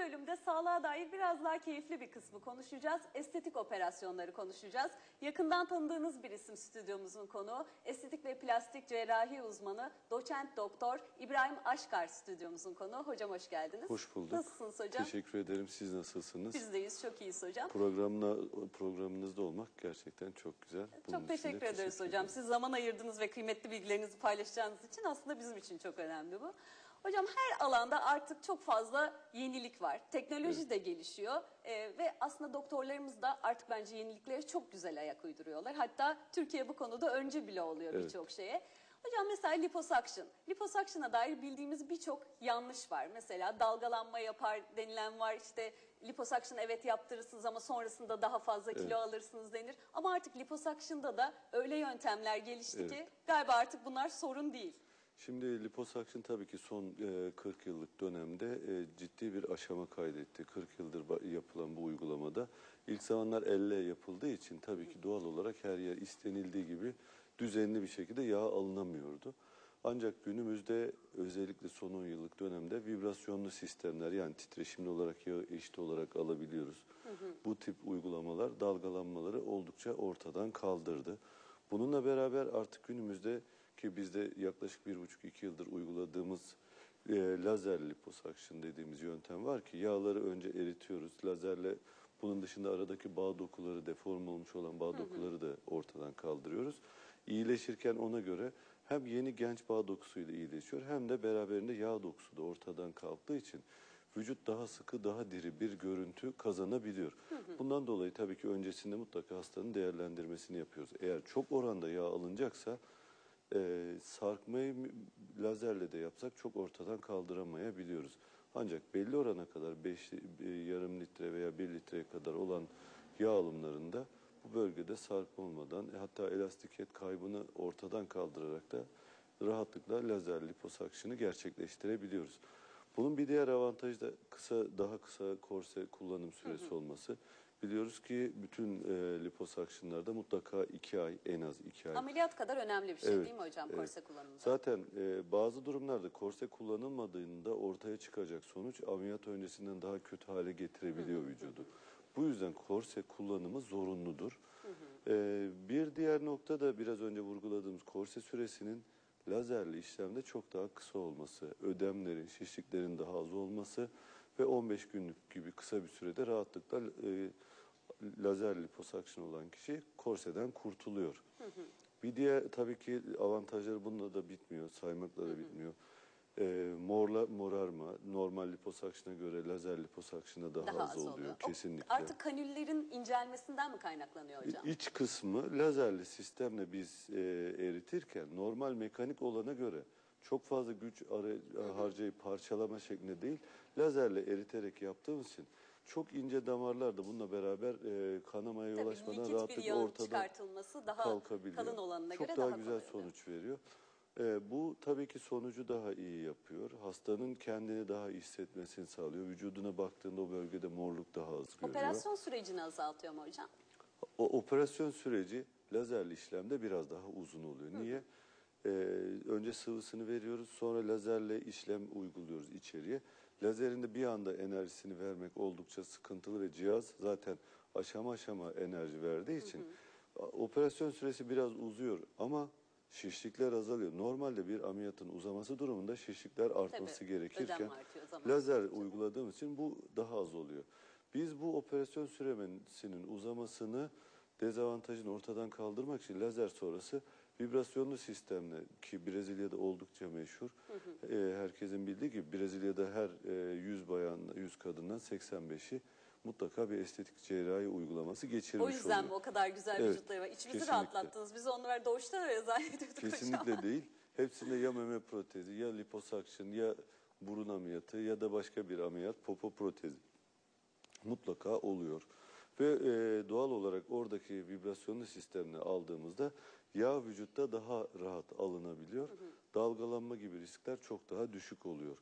bölümde sağlığa dair biraz daha keyifli bir kısmı konuşacağız. Estetik operasyonları konuşacağız. Yakından tanıdığınız bir isim stüdyomuzun konuğu. Estetik ve plastik cerrahi uzmanı doçent doktor İbrahim Aşkar stüdyomuzun konuğu. Hocam hoş geldiniz. Hoş bulduk. Nasılsınız hocam? Teşekkür ederim. Siz nasılsınız? Biz deyiz. Çok iyiyiz hocam. Programla, programınızda olmak gerçekten çok güzel. Bunun Çok teşekkür ederiz teşekkür hocam. ederim. Siz zaman ayırdınız ve kıymetli bilgilerinizi paylaşacağınız için aslında bizim için çok önemli bu. Hocam her alanda artık çok fazla yenilik var. Teknoloji de gelişiyor Ee, ve aslında doktorlarımız da artık bence yeniliklere çok güzel ayak uyduruyorlar. Hatta Türkiye bu konuda önce bile oluyor Evet. birçok şeye. Hocam mesela liposuction. Liposuction'a dair bildiğimiz birçok yanlış var. Mesela dalgalanma yapar denilen var. İşte liposuction evet yaptırırsınız ama sonrasında daha fazla kilo alırsınız denir. Ama artık liposuction'da da öyle yöntemler gelişti ki Evet. galiba artık bunlar sorun değil. Şimdi liposuction tabii ki son e, 40 yıllık dönemde e, ciddi bir aşama kaydetti. 40 yıldır yapılan bu uygulamada. İlk zamanlar elle yapıldığı için tabii ki doğal olarak her yer istenildiği gibi düzenli bir şekilde yağ alınamıyordu. Ancak günümüzde özellikle son 10 yıllık dönemde vibrasyonlu sistemler yani titreşimli olarak yağı eşit olarak alabiliyoruz. Bu tip uygulamalar dalgalanmaları oldukça ortadan kaldırdı. Bununla beraber artık günümüzde ki bizde yaklaşık bir buçuk iki yıldır uyguladığımız e, lazer liposuction dediğimiz yöntem var ki yağları önce eritiyoruz. Lazerle bunun dışında aradaki bağ dokuları deform olmuş olan bağ dokuları da ortadan kaldırıyoruz. İyileşirken ona göre hem yeni genç bağ dokusuyla iyileşiyor hem de beraberinde yağ dokusu da ortadan kalktığı için vücut daha sıkı, daha diri bir görüntü kazanabiliyor. Bundan dolayı tabii ki öncesinde mutlaka hastanın değerlendirmesini yapıyoruz. Eğer çok oranda yağ alınacaksa e, sarkmayı lazerle de yapsak çok ortadan kaldıramayabiliyoruz. Ancak belli orana kadar 5 yarım litre veya 1 litreye kadar olan yağ alımlarında bu bölgede sarkma olmadan e, hatta elastikiyet kaybını ortadan kaldırarak da rahatlıkla lazer liposuction'ı gerçekleştirebiliyoruz. Bunun bir diğer avantajı da kısa daha kısa korse kullanım süresi olması. Biliyoruz ki bütün e, liposuction'larda mutlaka 2 ay en az 2 ay Ameliyat kadar önemli bir şey Evet, değil mi hocam evet. korse kullanımında? Zaten e, bazı durumlarda korse kullanılmadığında ortaya çıkacak sonuç ameliyat öncesinden daha kötü hale getirebiliyor vücudu. Bu yüzden korse kullanımı zorunludur. E, bir diğer nokta da biraz önce vurguladığımız korse süresinin lazerli işlemde çok daha kısa olması, ödemlerin, şişliklerin daha az olması ve 15 günlük gibi kısa bir sürede rahatlıkla e, lazer liposuction olan kişi korseden kurtuluyor. Bir diğer tabii ki avantajları bununla da bitmiyor, saymakla da bitmiyor. Ee, morla morarma normal liposuction'a göre lazer liposuction'da daha, Daha az, oluyor. O kesinlikle. Artık kanüllerin incelmesinden mi kaynaklanıyor hocam? İç kısmı lazerli sistemle biz e, eritirken normal mekanik olana göre çok fazla güç ara- harcayıp parçalama şeklinde değil lazerle eriterek yaptığımız için çok ince damarlar da bununla beraber e, kanamaya yol açmadan rahatlıkla ortadan daha kalkabiliyor. kalın olanına Çok göre daha, daha güzel kolay oluyor. sonuç veriyor. Ee, bu tabii ki sonucu daha iyi yapıyor. Hastanın kendini daha iyi hissetmesini sağlıyor. Vücuduna baktığında o bölgede morluk daha az görüyor. Operasyon sürecini azaltıyor mu hocam? O operasyon süreci lazerli işlemde biraz daha uzun oluyor. Niye? Ee, önce sıvısını veriyoruz, sonra lazerle işlem uyguluyoruz içeriye. Lazerin de bir anda enerjisini vermek oldukça sıkıntılı ve cihaz zaten aşama aşama enerji verdiği için operasyon süresi biraz uzuyor ama şişlikler azalıyor. Normalde bir ameliyatın uzaması durumunda şişlikler artması Tabii, gerekirken lazer geçtikçe. uyguladığımız için bu daha az oluyor. Biz bu operasyon süremesinin uzamasını dezavantajını ortadan kaldırmak için lazer sonrası vibrasyonlu sistemle ki Brezilya'da oldukça meşhur. Ee, herkesin bildiği gibi Brezilya'da her e, 100 bayan 100 kadından 85'i mutlaka bir estetik cerrahi uygulaması geçirmiş O yüzden mi oluyor. o kadar güzel Evet, vücutları var? İçimizi kesinlikle. rahatlattınız. Biz onları doğuştan öyle zannediyorduk hocam. Kesinlikle değil. Hepsinde ya meme protezi, ya liposuction, ya burun ameliyatı ya da başka bir ameliyat, popo protezi mutlaka oluyor. Ve e, doğal olarak oradaki vibrasyonlu sistemle aldığımızda yağ vücutta daha rahat alınabiliyor. Dalgalanma gibi riskler çok daha düşük oluyor.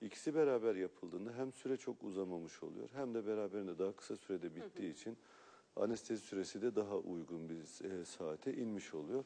İkisi beraber yapıldığında hem süre çok uzamamış oluyor hem de beraberinde daha kısa sürede bittiği için Anestezi süresi de daha uygun bir e, saate inmiş oluyor.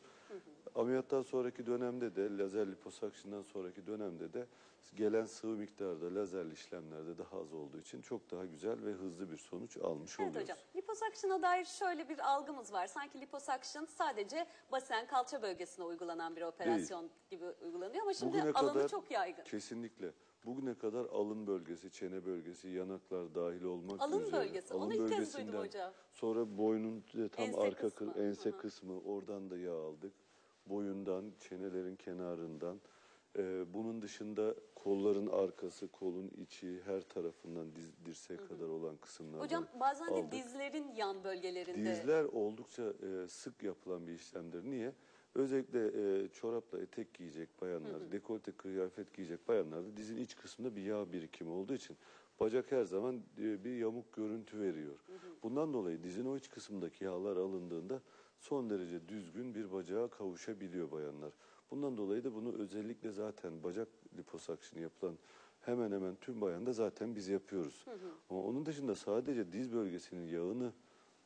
Ameliyattan sonraki dönemde de lazer liposuction'dan sonraki dönemde de gelen sıvı miktarda lazerli işlemlerde daha az olduğu için çok daha güzel ve hızlı bir sonuç almış Evet oluyoruz. hocam. Liposuction'a dair şöyle bir algımız var. Sanki liposuction sadece basen kalça bölgesine uygulanan bir operasyon gibi uygulanıyor ama şimdi Bugüne alanı kadar- çok yaygın. Kesinlikle. Bugüne kadar alın bölgesi, çene bölgesi, yanaklar dahil olmak Alın üzere. bölgesi, onu ilk kez duydum bölgesinden, hocam. Sonra boynun e, tam Ense arka kısmı, kı- ense hı hı. kısmı oradan da yağ aldık. Boyundan, çenelerin kenarından. Ee, bunun dışında kolların arkası, kolun içi, her tarafından diz, dirseğe kadar olan kısımlardan Hocam bazen de aldık. dizlerin yan bölgelerinde Dizler oldukça e, sık yapılan bir işlemdir. Niye? Özellikle e, çorapla etek giyecek bayanlar, dekolte kıyafet giyecek bayanlarda dizin iç kısmında bir yağ birikimi olduğu için bacak her zaman e, bir yamuk görüntü veriyor. Bundan dolayı dizin o iç kısmındaki yağlar alındığında son derece düzgün bir bacağa kavuşabiliyor bayanlar. Bundan dolayı da bunu özellikle zaten bacak liposuction'ı yapılan hemen hemen tüm bayanda zaten biz yapıyoruz. Ama onun dışında sadece diz bölgesinin yağını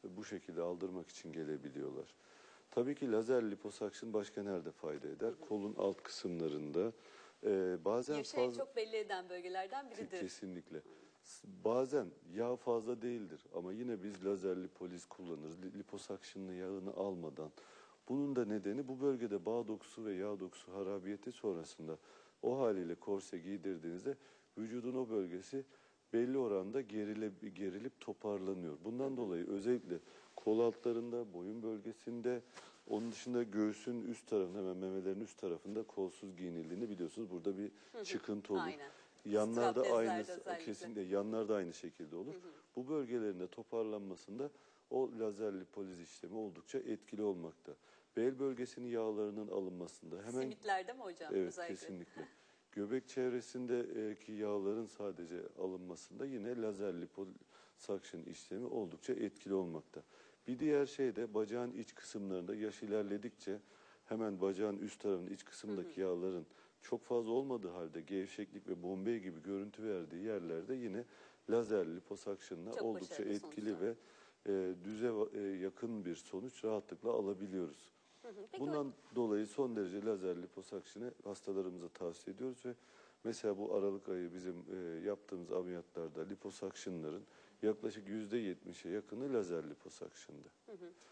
bu şekilde aldırmak için gelebiliyorlar. Tabii ki lazer liposuction başka nerede fayda eder? Kolun alt kısımlarında. Ee, bazen yaşayı fazla... çok belli eden bölgelerden biridir. Kesinlikle. Bazen yağ fazla değildir ama yine biz lazer lipoliz kullanırız. Li- Liposuction'lı yağını almadan. Bunun da nedeni bu bölgede bağ dokusu ve yağ dokusu harabiyeti sonrasında o haliyle korse giydirdiğinizde vücudun o bölgesi belli oranda gerile, gerilip toparlanıyor. Bundan dolayı özellikle kol altlarında, boyun bölgesinde, onun dışında göğsün üst tarafında, hemen memelerin üst tarafında kolsuz giyinildiğini biliyorsunuz. Burada bir çıkıntı olur. Aynen. Yanlarda aynı kesinlikle yanlarda aynı şekilde olur. Bu bölgelerinde toparlanmasında o lazer lipoliz işlemi oldukça etkili olmakta. Bel bölgesinin yağlarının alınmasında hemen Simitlerde mi hocam Evet özellikle? kesinlikle. Göbek çevresindeki yağların sadece alınmasında yine lazer liposuction işlemi oldukça etkili olmakta. Bir diğer şey de bacağın iç kısımlarında yaş ilerledikçe hemen bacağın üst tarafının iç kısmındaki yağların çok fazla olmadığı halde gevşeklik ve bombey gibi görüntü verdiği yerlerde yine lazer liposuction'la Çok oldukça etkili sonuçlar. ve e, düze e, yakın bir sonuç rahatlıkla alabiliyoruz. Hı hı. Peki Bundan dolayı son derece lazer liposuction'ı hastalarımıza tavsiye ediyoruz ve mesela bu Aralık ayı bizim e, yaptığımız ameliyatlarda liposuction'ların yaklaşık yüzde yetmişe yakını lazer liposuction'dı.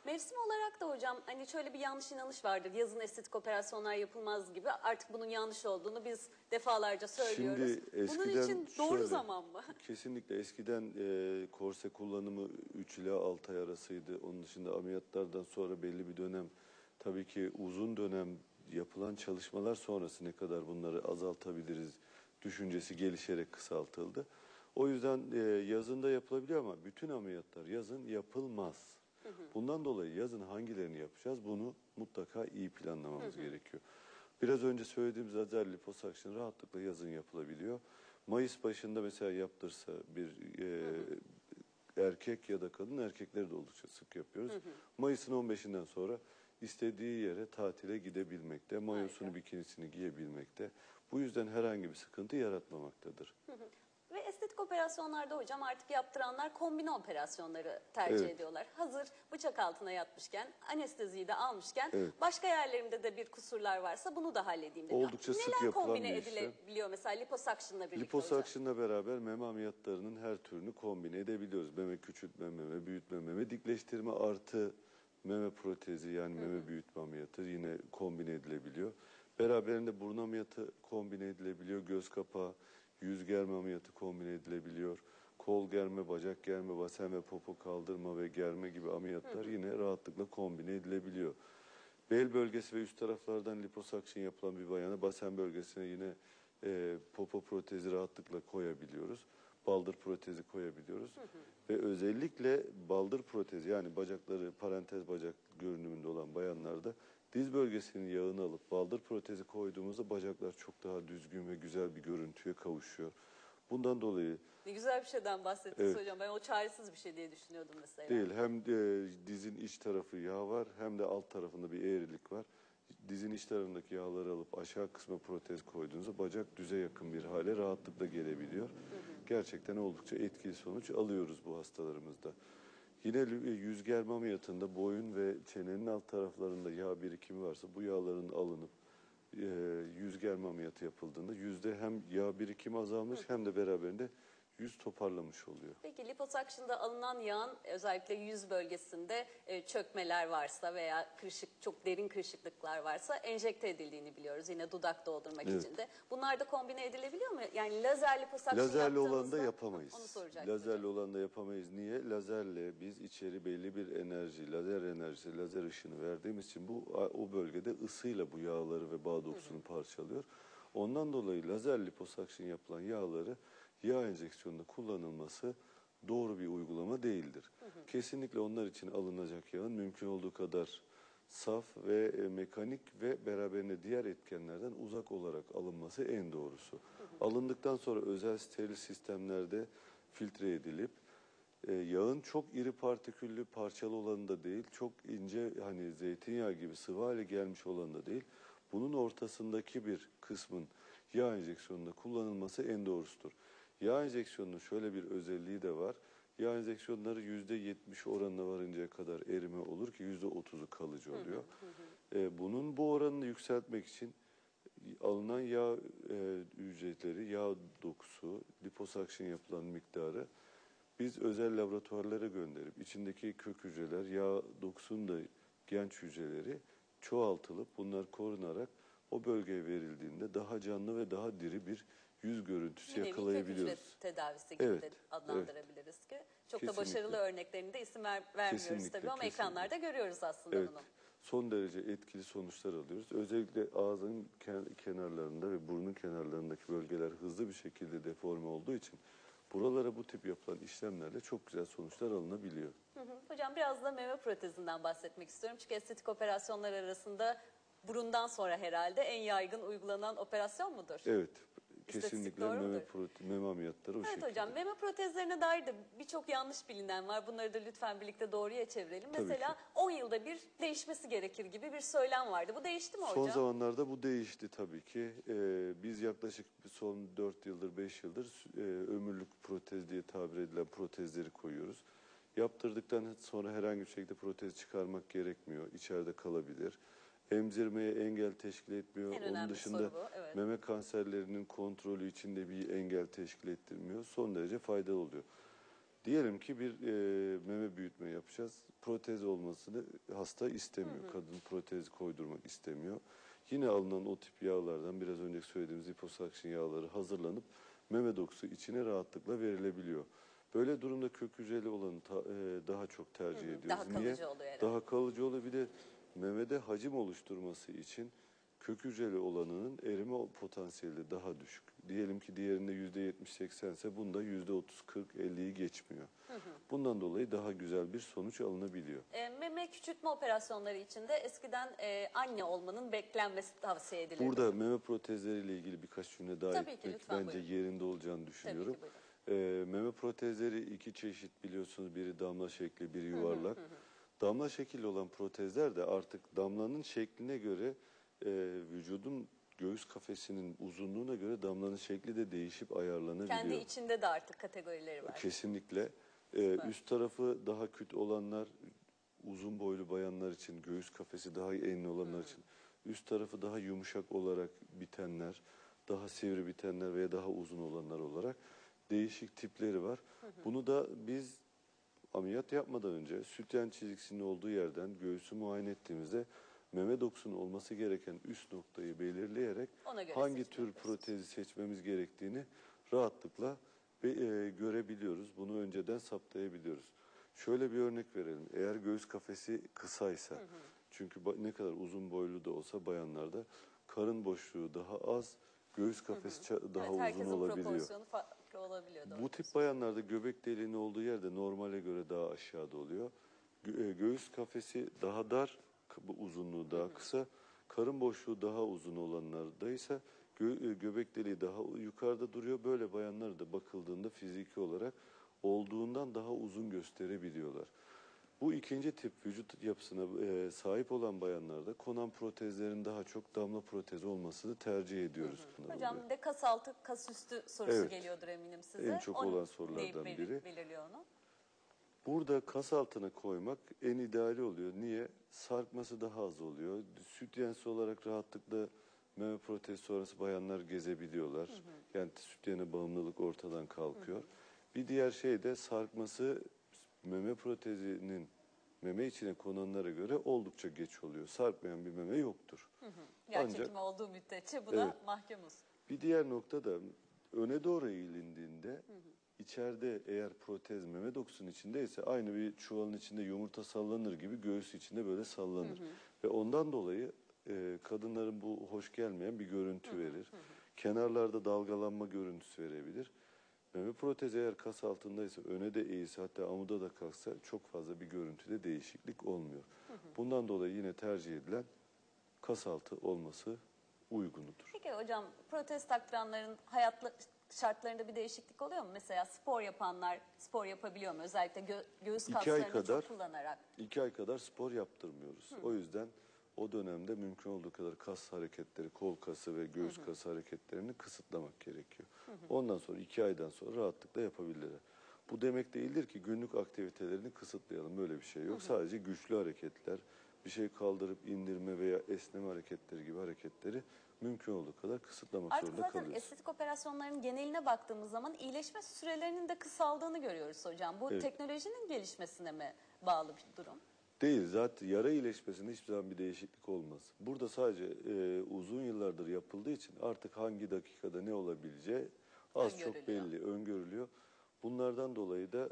Mevsim olarak da hocam hani şöyle bir yanlış inanış vardır. Yazın estetik operasyonlar yapılmaz gibi. Artık bunun yanlış olduğunu biz defalarca söylüyoruz. Şimdi Bunun eskiden için doğru şöyle, zaman mı? Kesinlikle eskiden e, korse kullanımı 3 ila 6 ay arasıydı. Onun dışında ameliyatlardan sonra belli bir dönem tabii ki uzun dönem yapılan çalışmalar sonrası ne kadar bunları azaltabiliriz düşüncesi gelişerek kısaltıldı. O yüzden e, yazında yapılabiliyor ama bütün ameliyatlar yazın yapılmaz. Bundan dolayı yazın hangilerini yapacağız bunu mutlaka iyi planlamamız gerekiyor. Biraz önce söylediğimiz lazer liposuction rahatlıkla yazın yapılabiliyor. Mayıs başında mesela yaptırsa bir e, erkek ya da kadın erkekleri de oldukça sık yapıyoruz. Mayıs'ın 15'inden sonra istediği yere tatile gidebilmekte, mayosunu bikinisini giyebilmekte. Bu yüzden herhangi bir sıkıntı yaratmamaktadır. Ve estetik operasyonlarda hocam artık yaptıranlar kombine operasyonları tercih Evet. ediyorlar. Hazır bıçak altına yatmışken, anesteziyi de almışken Evet. başka yerlerimde de bir kusurlar varsa bunu da halledeyim dedi. Oldukça sık Neler yapılan kombine bir işlem. edilebiliyor mesela liposuction'la birlikte hocam? Liposuction'la beraber meme ameliyatlarının her türünü kombine edebiliyoruz. Meme küçültme, meme büyütme, meme dikleştirme artı meme protezi yani meme büyütme ameliyatı yine kombine edilebiliyor. Beraberinde burun ameliyatı kombine edilebiliyor. Göz kapağı, yüz germe ameliyatı kombine edilebiliyor. Kol germe, bacak germe, basen ve popo kaldırma ve germe gibi ameliyatlar yine rahatlıkla kombine edilebiliyor. Bel bölgesi ve üst taraflardan liposuction yapılan bir bayana basen bölgesine yine e, popo protezi rahatlıkla koyabiliyoruz. Baldır protezi koyabiliyoruz. Ve özellikle baldır protezi yani bacakları parantez bacak görünümünde olan bayanlarda diz bölgesinin yağını alıp baldır protezi koyduğumuzda bacaklar çok daha düzgün ve güzel bir görüntüye kavuşuyor. Bundan dolayı Ne güzel bir şeyden bahsettiniz Evet. hocam. Ben o çaresiz bir şey diye düşünüyordum mesela. Değil. Hem de dizin iç tarafı yağ var hem de alt tarafında bir eğrilik var. Dizin iç tarafındaki yağları alıp aşağı kısma protez koyduğunuzda bacak düze yakın bir hale rahatlıkla gelebiliyor. Gerçekten oldukça etkili sonuç alıyoruz bu hastalarımızda. Yine e, yüz germe ameliyatında boyun ve çenenin alt taraflarında yağ birikimi varsa bu yağların alınıp e, yüz germe ameliyatı yapıldığında yüzde hem yağ birikimi azalmış hem de beraberinde yüz toparlamış oluyor. Peki liposuction'da alınan yağın özellikle yüz bölgesinde e, çökmeler varsa veya kırışık çok derin kırışıklıklar varsa enjekte edildiğini biliyoruz. Yine dudak doldurmak Evet. için de. Bunlar da kombine edilebiliyor mu? Yani lazer liposuction Lazerli olan da yapamayız. Onu soracaktım. Lazerli olan da yapamayız. Niye? Lazerle biz içeri belli bir enerji, lazer enerjisi, lazer ışını verdiğimiz için bu o bölgede ısıyla bu yağları ve bağ dokusunu parçalıyor. Ondan dolayı lazer liposuction yapılan yağları yağ enjeksiyonunda kullanılması doğru bir uygulama değildir. Kesinlikle onlar için alınacak yağın mümkün olduğu kadar saf ve e, mekanik ve beraberinde diğer etkenlerden uzak olarak alınması en doğrusu. Alındıktan sonra özel steril sistemlerde filtre edilip e, yağın çok iri partiküllü parçalı olanı da değil, çok ince hani zeytinyağı gibi sıvı hale gelmiş olanı da değil. Bunun ortasındaki bir kısmın yağ enjeksiyonunda kullanılması en doğrusudur. Yağ enjeksiyonunun şöyle bir özelliği de var. Yağ enjeksiyonları yüzde yetmiş oranına varıncaya kadar erime olur ki yüzde otuzu kalıcı oluyor. E, bunun bu oranını yükseltmek için alınan yağ e, ücretleri, yağ dokusu, liposuction yapılan miktarı biz özel laboratuvarlara gönderip içindeki kök hücreler, yağ dokusunun da genç hücreleri çoğaltılıp bunlar korunarak o bölgeye verildiğinde daha canlı ve daha diri bir yüz görüntüsü Bir yakalayabiliyoruz. hücre tedavisi gibi Evet, de adlandırabiliriz ki. Çok da Kesinlikle. başarılı örneklerini de isim ver, vermiyoruz Kesinlikle, tabii ama kesinlikle. ekranlarda görüyoruz aslında Evet. bunu. Son derece etkili sonuçlar alıyoruz. Özellikle ağzın ken- kenarlarında ve burnun kenarlarındaki bölgeler hızlı bir şekilde deforme olduğu için buralara bu tip yapılan işlemlerle çok güzel sonuçlar alınabiliyor. Hı hı. Hocam biraz da meme protezinden bahsetmek istiyorum. Çünkü estetik operasyonlar arasında burundan sonra herhalde en yaygın uygulanan operasyon mudur? Evet, kesinlikle doğru meme, prote- meme ameliyatları o Evet şekilde. hocam meme protezlerine dair de birçok yanlış bilinen var. Bunları da lütfen birlikte doğruya çevirelim. Tabii Mesela ki. 10 yılda bir değişmesi gerekir gibi bir söylem vardı. Bu değişti mi Son hocam? zamanlarda bu değişti tabii ki. Ee, biz yaklaşık son 4 yıldır, 5 yıldır e, ömürlük protez diye tabir edilen protezleri koyuyoruz. Yaptırdıktan sonra herhangi bir şekilde protez çıkarmak gerekmiyor. İçeride kalabilir. Emzirmeye engel teşkil etmiyor. En Onun dışında soru bu, evet. meme kanserlerinin kontrolü içinde bir engel teşkil ettirmiyor. Son derece faydalı oluyor. Diyelim ki bir e, meme büyütme yapacağız. Protez olmasını hasta istemiyor. Kadın protez koydurmak istemiyor. Yine alınan o tip yağlardan biraz önce söylediğimiz liposuction yağları hazırlanıp meme dokusu içine rahatlıkla verilebiliyor. Böyle durumda kök hücreli olanı ta- e, daha çok tercih ediyoruz. Daha Niye? kalıcı oluyor herhalde. Daha kalıcı oluyor. Bir de memede hacim oluşturması için kök hücreli olanının erime potansiyeli daha düşük. Diyelim ki diğerinde %70-80 ise bunda %30-40-50'yi geçmiyor. Bundan dolayı daha güzel bir sonuç alınabiliyor. E, meme küçültme operasyonları için de eskiden e, anne olmanın beklenmesi tavsiye edilirdi. Burada meme protezleriyle ilgili birkaç cümle daha Tabii ki, etmek lütfen bence buyurun. yerinde olacağını düşünüyorum. buyurun. Ee, meme protezleri iki çeşit biliyorsunuz. Biri damla şekli, biri yuvarlak. Damla şekilli olan protezler de artık damlanın şekline göre e, vücudun göğüs kafesinin uzunluğuna göre damlanın şekli de değişip ayarlanabiliyor. Kendi içinde de artık kategorileri var. Kesinlikle. Ee, üst tarafı daha küt olanlar, uzun boylu bayanlar için, göğüs kafesi daha enli olanlar için, üst tarafı daha yumuşak olarak bitenler, daha sivri bitenler veya daha uzun olanlar olarak değişik tipleri var. Bunu da biz ameliyat yapmadan önce sütyen çizgisinin olduğu yerden göğsü muayene ettiğimizde meme dokusunun olması gereken üst noktayı belirleyerek hangi tür protezi seçmemiz gerektiğini rahatlıkla ve, e, görebiliyoruz. Bunu önceden saptayabiliyoruz. Şöyle bir örnek verelim. Eğer göğüs kafesi kısaysa, çünkü ba- ne kadar uzun boylu da olsa bayanlarda karın boşluğu daha az, göğüs kafesi ça- daha evet, uzun olabiliyor. Olabiliyor. doğru. Bu tip bayanlarda göbek deliğinin olduğu yerde normale göre daha aşağıda oluyor. Gö- e, göğüs kafesi daha dar, uzunluğu daha kısa. Karın boşluğu daha uzun olanlarda ise gö- e, göbek deliği daha yukarıda duruyor. Böyle bayanlar da bakıldığında fiziki olarak olduğundan daha uzun gösterebiliyorlar. Bu ikinci tip vücut yapısına e, sahip olan bayanlarda konan protezlerin daha çok damla protezi olmasını tercih ediyoruz. Hocam bir de kas altı, kas üstü sorusu Evet. geliyor eminim size. En çok O olan sorulardan belir- biri. Belirliyor onu. Burada kas altına koymak en ideali oluyor. Niye? Sarkması daha az oluyor. Süt yensi olarak rahatlıkla meme protezi sonrası bayanlar gezebiliyorlar. Yani süt yene bağımlılık ortadan kalkıyor. Bir diğer şey de sarkması meme protezinin meme içine konanlara göre oldukça geç oluyor. Sarkmayan bir meme yoktur. Yer Ancak- çekimi olduğu müddetçe buna Evet. mahkumuz. Bir diğer nokta da öne doğru eğilindiğinde içeride eğer protez meme dokusunun içindeyse aynı bir çuvalın içinde yumurta sallanır gibi göğüs içinde böyle sallanır. Ve ondan dolayı e, kadınların bu hoş gelmeyen bir görüntü verir. Kenarlarda dalgalanma görüntüsü verebilir. Meme protezi eğer kas altındaysa öne de eğilse hatta amuda da kalksa çok fazla bir görüntüde değişiklik olmuyor. Bundan dolayı yine tercih edilen kas altı olması uygunudur. Peki hocam protez taktıranların hayat şartlarında bir değişiklik oluyor mu? Mesela spor yapanlar spor yapabiliyor mu? Özellikle gö- göğüs İki ay kaslarını kadar- çok kullanarak. İki ay kadar spor yaptırmıyoruz. O yüzden o dönemde mümkün olduğu kadar kas hareketleri, kol kası ve göğüs kası hareketlerini kısıtlamak gerekiyor. Ondan sonra iki aydan sonra rahatlıkla yapabilirler. Bu demek değildir ki günlük aktivitelerini kısıtlayalım. Böyle bir şey yok. Sadece güçlü hareketler, bir şey kaldırıp indirme veya esneme hareketleri gibi hareketleri mümkün olduğu kadar kısıtlamak Artık zorunda zaten kalıyoruz. estetik operasyonların geneline baktığımız zaman iyileşme sürelerinin de kısaldığını görüyoruz hocam. Bu Evet. teknolojinin gelişmesine mi bağlı bir durum? Değil. Zaten yara iyileşmesinde hiçbir zaman bir değişiklik olmaz. Burada sadece e, uzun yıllardır yapıldığı için artık hangi dakikada ne olabileceği az çok belli, öngörülüyor. Bunlardan dolayı da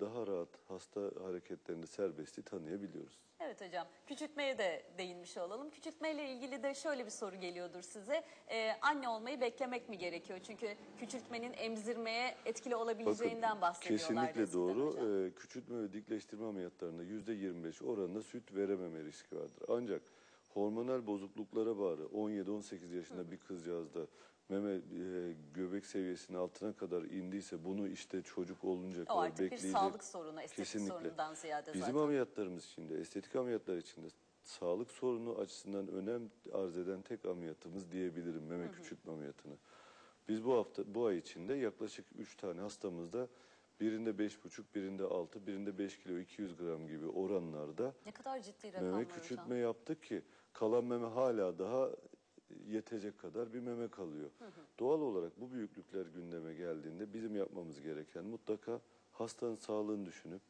daha rahat hasta hareketlerinde serbestliği tanıyabiliyoruz. Evet hocam. Küçültmeye de değinmiş olalım. Küçültmeyle ilgili de şöyle bir soru geliyordur size. Ee, anne olmayı beklemek mi gerekiyor? Çünkü küçültmenin emzirmeye etkili olabileceğinden bahsediyorlar. kesinlikle doğru. hocam. Ee, küçültme ve dikleştirme ameliyatlarında yüzde 25 oranında süt verememe riski vardır. Ancak hormonal bozukluklara bağlı 17-18 yaşında bir kızcağızda meme e, göbek seviyesinin altına kadar indiyse bunu işte çocuk olunca O kadar artık bir bekleyecek. sağlık sorunu, estetik Kesinlikle. sorunundan ziyade Bizim zaten. ameliyatlarımız içinde, estetik ameliyatlar içinde sağlık sorunu açısından önem arz eden tek ameliyatımız diyebilirim meme küçültme ameliyatını. Biz bu hafta bu ay içinde yaklaşık 3 tane hastamızda birinde 5,5, birinde 6, birinde 5 kilo 200 gram gibi oranlarda Ne kadar ciddi rakamlar meme hocam. küçültme yaptık ki kalan meme hala daha yetecek kadar bir meme kalıyor. Doğal olarak bu büyüklükler gündeme geldiğinde bizim yapmamız gereken mutlaka hastanın sağlığını düşünüp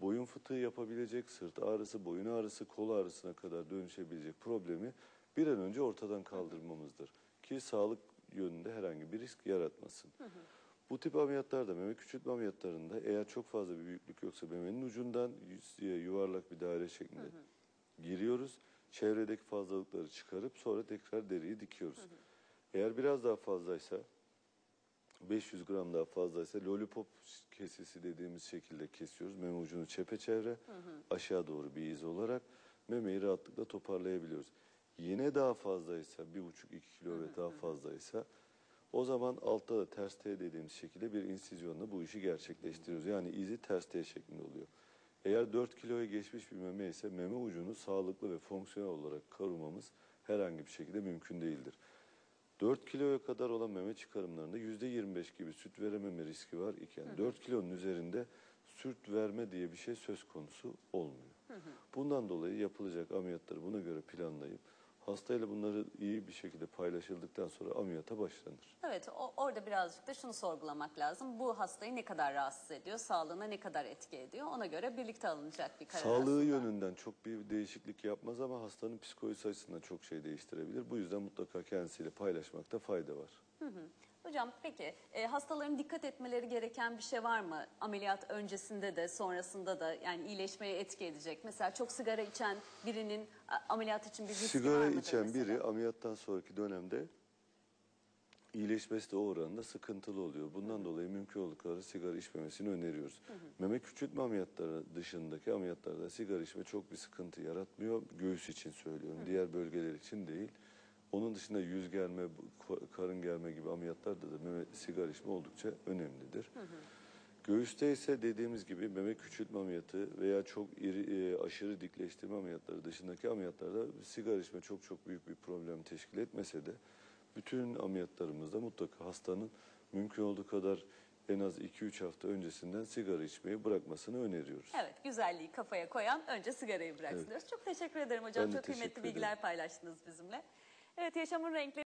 boyun fıtığı yapabilecek, sırt ağrısı, boyun ağrısı, kol ağrısına kadar dönüşebilecek problemi bir an önce ortadan kaldırmamızdır. Ki sağlık yönünde herhangi bir risk yaratmasın. Bu tip ameliyatlarda, meme küçültme ameliyatlarında eğer çok fazla bir büyüklük yoksa memenin ucundan yuvarlak bir daire şeklinde giriyoruz. Çevredeki fazlalıkları çıkarıp sonra tekrar deriyi dikiyoruz. Eğer biraz daha fazlaysa 500 gram daha fazlaysa lollipop kesesi dediğimiz şekilde kesiyoruz. Meme ucunu çepeçevre aşağı doğru bir iz olarak memeyi rahatlıkla toparlayabiliyoruz. Yine daha fazlaysa 1,5-2 kilo ve daha fazlaysa o zaman altta da ters T dediğimiz şekilde bir insizyonla bu işi gerçekleştiriyoruz. Yani izi ters T şeklinde oluyor. Eğer 4 kiloya geçmiş bir meme ise meme ucunu sağlıklı ve fonksiyonel olarak korumamız herhangi bir şekilde mümkün değildir. 4 kiloya kadar olan meme çıkarımlarında %25 gibi süt verememe riski var iken 4 kilonun üzerinde süt verme diye bir şey söz konusu olmuyor. Bundan dolayı yapılacak ameliyatları buna göre planlayıp hastayla bunları iyi bir şekilde paylaşıldıktan sonra ameliyata başlanır. Evet, o- orada birazcık da şunu sorgulamak lazım. Bu hastayı ne kadar rahatsız ediyor, sağlığına ne kadar etki ediyor? Ona göre birlikte alınacak bir karar Sağlığı aslında. yönünden çok bir değişiklik yapmaz ama hastanın psikolojisi açısından çok şey değiştirebilir. Bu yüzden mutlaka kendisiyle paylaşmakta fayda var. Hocam peki e, hastaların dikkat etmeleri gereken bir şey var mı? Ameliyat öncesinde de sonrasında da yani iyileşmeye etki edecek. Mesela çok sigara içen birinin a, ameliyat için bir riski var Sigara mıdır içen mesela? biri ameliyattan sonraki dönemde iyileşmesi de o oranında sıkıntılı oluyor. Bundan dolayı mümkün olduğu kadar sigara içmemesini öneriyoruz. Meme küçültme ameliyatları dışındaki ameliyatlarda sigara içme çok bir sıkıntı yaratmıyor. Göğüs için söylüyorum. Diğer bölgeler için değil. Onun dışında yüz germe, karın germe gibi ameliyatlarda da meme sigara içme oldukça önemlidir. Göğüste ise dediğimiz gibi meme küçültme ameliyatı veya çok iri, e, aşırı dikleştirme ameliyatları dışındaki ameliyatlarda sigara içme çok çok büyük bir problem teşkil etmese de bütün ameliyatlarımızda mutlaka hastanın mümkün olduğu kadar en az 2-3 hafta öncesinden sigara içmeyi bırakmasını öneriyoruz. Evet, güzelliği kafaya koyan önce sigarayı bıraksın Evet. diyoruz. Çok teşekkür ederim hocam. Ben Çok kıymetli ederim. bilgiler paylaştınız bizimle. Evet, yaşamın renkleri